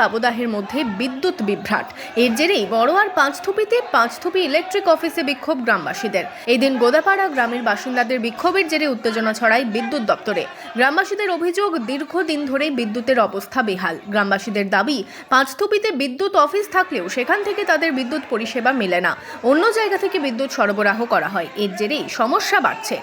দাবদাহের মধ্যে বিদ্যুৎ বিভ্রাট। এর জেরেই বড়োয়ার পাঁচথুপিতে পাঁচথুপি ইলেকট্রিক অফিসে বিক্ষোভ গ্রামবাসীদের। এদিন গোদাপাড়া গ্রামের বাসিন্দাদের বিক্ষোভের জেরে উত্তেজনা ছড়ায় বিদ্যুৎ দপ্তরে। গ্রামবাসীদের অভিযোগ, দীর্ঘদিন ধরেই বিদ্যুতের অবস্থা বেহাল। গ্রামবাসীদের দাবি পাঁচথুপিতে বিদ্যুৎ অফিস থাকলেও সেখান থেকে তাদের বিদ্যুৎ পরিষেবা মেলে না। অন্য জায়গা থেকে বিদ্যুৎ সরবরাহ করা হয়। এর জেরেই সমস্যা বাড়ছে।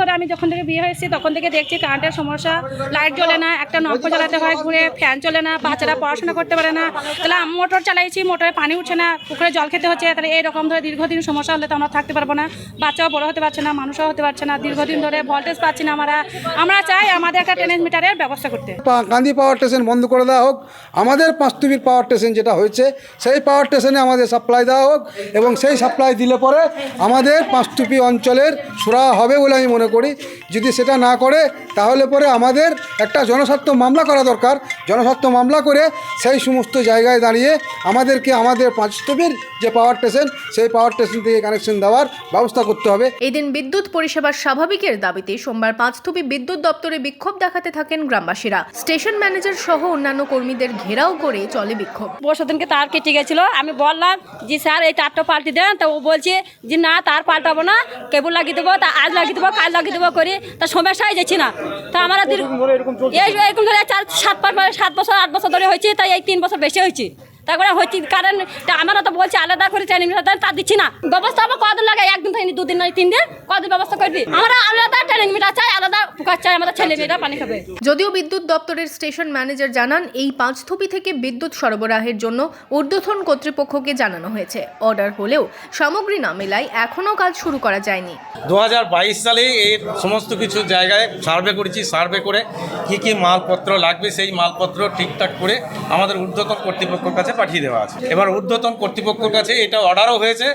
ধরে আমি যখন থেকে বিয়ে হয়েছি, তখন থেকে দেখছি কারেন্টের সমস্যা লাইট জ্বলে না, একটা নক্ষ চালাতে হয়, ঘুরে ফ্যান চলে না বাচ্চারা পড়াশোনা করতে পারে না। তাহলে আমি মোটর চালাইছি মোটরে পানি উঠছে না, পুকুরে জল খেতে হচ্ছে, তাহলে এইরকম ধরে দীর্ঘদিন সমস্যা হলে তো আমরা থাকতে পারব না। বাচ্চাও বড় হতে পারছে না, মানুষও হতে পারছে না, দীর্ঘদিন ধরে ভোল্টেজ পাচ্ছি না আমরা। আমরা চাই আমাদের একটা টেনেজ মিটারের ব্যবস্থা করতে। গান্ধী পাওয়ার স্টেশন বন্ধ করে দেওয়া হোক, আমাদের পাঁচতুবির পাওয়ার স্টেশন যেটা হয়েছে, সেই পাওয়ার স্টেশনে আমাদের সাপ্লাই দেওয়া হোক এবং সেই সাপ্লাই দিলে পরে আমাদের পাঁচতুপি অঞ্চলের সুরা হবে বলে আমি মনে করি। যদি সেটা না করে, তাহলে পরে আমাদের একটা জনস্বার্থ মামলা করা দরকার। জনস্বার্থ মামলা করে সেই সমস্ত জায়গায় দাঁড়িয়ে আমাদেরকে আমাদের পাঁচতুবির যে পাওয়ার স্টেশন সেই পাওয়ার স্টেশন থেকে কানেকশন দেওয়ার ব্যবস্থা করতে হবে। এদিন বিদ্যুৎ পরিষেবার স্বাভাবিকের দাবিতে সোমবার পাঁচথুপি বিদ্যুৎ দপ্তরে বিক্ষোভ দেখাতে থাকেন গ্রামবাসীরা। স্টেশন ম্যানেজার সহ অন্যান্য কর্মীদের ঘেরাও করে চলে বিক্ষোভ। পরশু দিনকে তার কেটে গেছিল। আমি বললাম যে স্যার এই তারটা পাল্টে দেন। তা ও বলছে যে না তার পাল্টাবো না। কেবল লাগিয়ে দেবো তা আজ লাগিয়ে দেবো কাল লাগিয়ে দেবো করে। তা সমস্যায় যাচ্ছি না। তা আমরা এরকম ধরে চার সাত পাঁচ বছর- সাত বছর আট বছর ধরে হয়েছে তাই এই তিন বছর বেশি হয়েছে। তারপরে হচ্ছে কারণ তা আমরা তো বলছি আলাদা করে ট্রেনিং মিটার তা দিচ্ছি না। ব্যবস্থা আবার কদিন লাগে একদিন থেকে দুদিন নয় তিন দিন কদিন ব্যবস্থা করে দিই আমরা আলাদা ট্রেনিং মিটার চাই আলাদা পুকার চাই আমাদের ছেলে মেয়েরা পানি খাবে। যদিও বিদ্যুৎ দপ্তরের স্টেশন ম্যানেজার জানান এই পাঁচথুপি থেকে বিদ্যুৎ সরবরাহের জন্য ঊর্ধ্বতন কর্তৃপক্ষকে জানানো হয়েছে। অর্ডার হলেও সামগ্রী না মেলায় এখনও কাজ শুরু করা যায়নি। দু হাজার বাইশ সালে এই সমস্ত কিছু জায়গায় সার্ভে করেছি সার্ভে করে কি কি মালপত্র লাগবে সেই মালপত্র ঠিকঠাক করে আমাদের ঊর্ধ্বতন কর্তৃপক্ষের কাছে পাঠিয়ে দেওয়া আছে। এবার ঊর্ধ্বতন কর্তৃপক্ষের কাছে এটা অর্ডারও হয়েছে।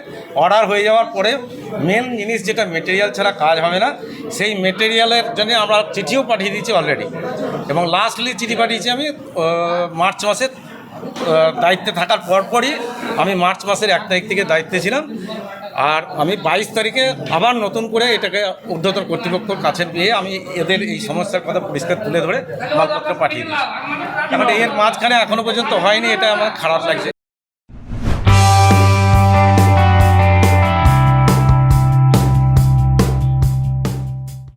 অর্ডার হয়ে যাওয়ার পরে মেন জিনিস যেটা মেটেরিয়াল ছাড়া কাজ হবে না, সেই মেটেরিয়ালের জন্য আমরা চিঠিও পাঠিয়ে দিয়েছি অলরেডি এবং লাস্টলি চিঠি পাঠিয়েছি আমি মার্চ মাসের দায়িত্বে থাকার পরপরই আমি মার্চ মাসের এক তারিখ থেকে দায়িত্বে ছিলাম। আর আমি বাইশ তারিখে আবার নতুন করে এটাকে ঊর্ধ্বতন কর্তৃপক্ষর কাছে গিয়ে আমি এদের এই সমস্যার কথা পরিষ্কার তুলে ধরে মালপত্র পাঠিয়ে দিয়েছি। এর মাঝখানে এখনও পর্যন্ত হয়নি, এটা আমার খারাপ লাগছে।